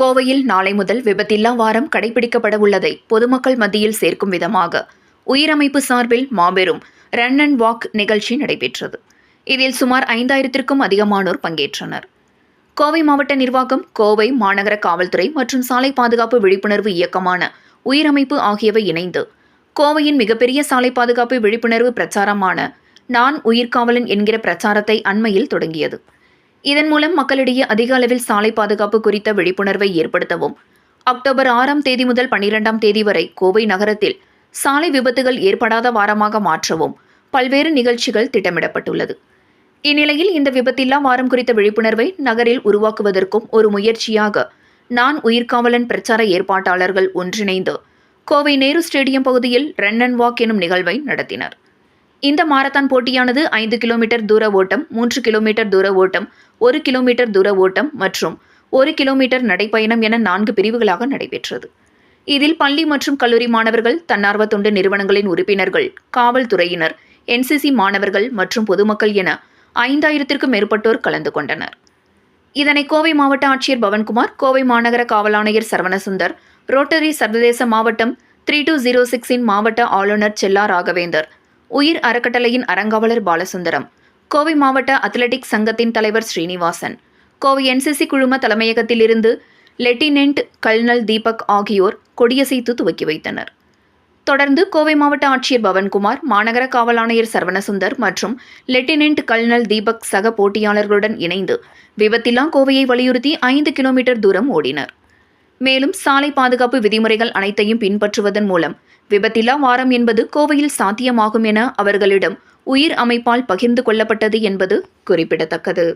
கோவையில் நாளை முதல் விபத்தில்லா வாரம் கடைபிடிக்கப்பட உள்ளதை பொதுமக்கள் மத்தியில் சேர்க்கும் விதமாக உயிரமைப்பு சார்பில் மாபெரும் ரன் அண்ட் வாக் நிகழ்ச்சி நடைபெற்றது. இதில் சுமார் ஐந்தாயிரத்திற்கும் அதிகமானோர் பங்கேற்றனர். கோவை மாவட்ட நிர்வாகம் கோவை மாநகர காவல்துறை மற்றும் சாலை பாதுகாப்பு விழிப்புணர்வு இயக்கமான உயிரமைப்பு ஆகியவை இணைந்து கோவையின் மிகப்பெரிய சாலை பாதுகாப்பு விழிப்புணர்வு பிரச்சாரமான நான் உயிர்காவலன் என்கிற பிரச்சாரத்தை அண்மையில் தொடங்கியது. இதன் மூலம் மக்களிடையே அதிக அளவில் சாலை பாதுகாப்பு குறித்த விழிப்புணர்வை ஏற்படுத்தவும். அக்டோபர் ஆறாம் தேதி முதல் பனிரெண்டாம் தேதி வரை கோவை நகரத்தில் சாலை விபத்துகள் ஏற்படாத வாரமாக மாற்றவும் பல்வேறு நிகழ்ச்சிகள் திட்டமிடப்பட்டுள்ளது. இந்நிலையில் இந்த விபத்தில்லா வாரம் குறித்த விழிப்புணர்வை நகரில் உருவாக்குவதற்கும் ஒரு முயற்சியாக நான் உயிர்காவலன் பிரச்சார ஏற்பாட்டாளர்கள் ஒன்றிணைந்து கோவை நேரு ஸ்டேடியம் பகுதியில் ரன் அண்ட் வாக் எனும் நிகழ்வை நடத்தினர். இந்த மாரத்தான் போட்டியானது ஐந்து கிலோமீட்டர் தூர ஓட்டம் மூன்று கிலோமீட்டர் தூர ஓட்டம் ஒரு கிலோமீட்டர் தூர ஓட்டம் மற்றும் ஒரு கிலோமீட்டர் நடைப்பயணம் என நான்கு பிரிவுகளாக நடைபெற்றது. இதில் பள்ளி மற்றும் கல்லூரி மாணவர்கள் தன்னார்வ தொண்டு நிறுவனங்களின் உறுப்பினர்கள் காவல்துறையினர் என்சிசி மாணவர்கள் மற்றும் பொதுமக்கள் என ஐந்தாயிரத்திற்கும் மேற்பட்டோர் கலந்து கொண்டனர். இதனை கோவை மாவட்ட ஆட்சியர் பவன்குமார் கோவை மாநகர காவல் ஆணையர் சரவணசுந்தர் ரோட்டரி சர்வதேச மாவட்டம் த்ரீ டூ ஜீரோ சிக்ஸின் மாவட்ட ஆளுநர் செல்லா ராகவேந்தர் உயிர் அறக்கட்டளையின் அறங்காவலர் பாலசுந்தரம். கோவை மாவட்ட அத்லெட்டிக் சங்கத்தின் தலைவர் ஸ்ரீனிவாசன். கோவை என்சிசி குழும தலைமையகத்திலிருந்து லெப்டினென்ட் கல்னல் தீபக் ஆகியோர் கொடியசைத்து துவக்கி வைத்தனர். தொடர்ந்து கோவை மாவட்ட ஆட்சியர் பவன்குமார் மாநகர காவல் ஆணையர் சரவணசுந்தர் மற்றும் லெப்டினென்ட் கல்னல் தீபக் சக போட்டியாளர்களுடன் இணைந்து விபத்தில்லா கோவையை வலியுறுத்தி ஐந்து கிலோமீட்டர் தூரம் ஓடினர். மேலும் சாலை பாதுகாப்பு விதிமுறைகள் அனைத்தையும் பின்பற்றுவதன் மூலம் விபத்தில்லா வாரம் என்பது கோவையில் சாத்தியமாகும் என அவர்களிடம் உயிர் அமைப்பால் பகிர்ந்து கொள்ளப்பட்டது என்பது குறிப்பிடத்தக்கது.